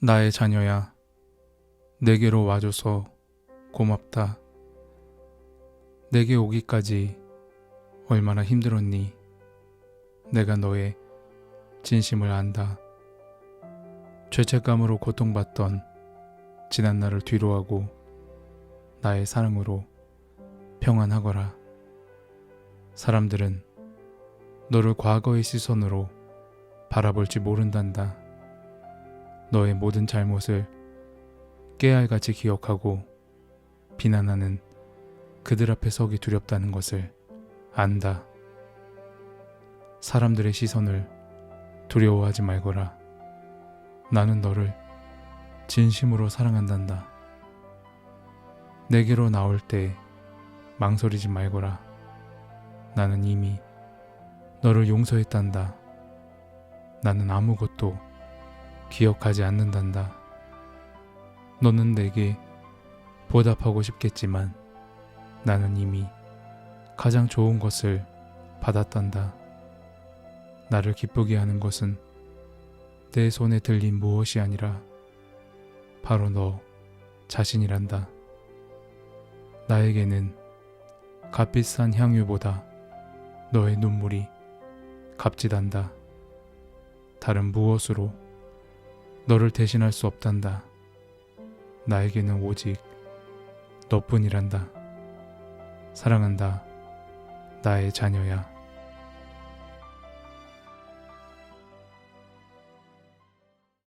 나의 자녀야, 내게로 와줘서 고맙다. 내게 오기까지 얼마나 힘들었니? 내가 너의 진심을 안다. 죄책감으로 고통받던 지난 날을 뒤로하고 나의 사랑으로 평안하거라. 사람들은 너를 과거의 시선으로 바라볼지 모른단다. 너의 모든 잘못을 깨알같이 기억하고 비난하는 그들 앞에 서기 두렵다는 것을 안다. 사람들의 시선을 두려워하지 말거라. 나는 너를 진심으로 사랑한단다. 내게로 나올 때 망설이지 말거라. 나는 이미 너를 용서했단다. 나는 아무것도 기억하지 않는단다. 너는 내게 보답하고 싶겠지만 나는 이미 가장 좋은 것을 받았단다. 나를 기쁘게 하는 것은 내 손에 들린 무엇이 아니라 바로 너 자신이란다. 나에게는 값비싼 향유보다 너의 눈물이 값지단다. 다른 무엇으로 너를 대신할 수 없단다. 나에게는 오직 너뿐이란다. 사랑한다. 나의 자녀야.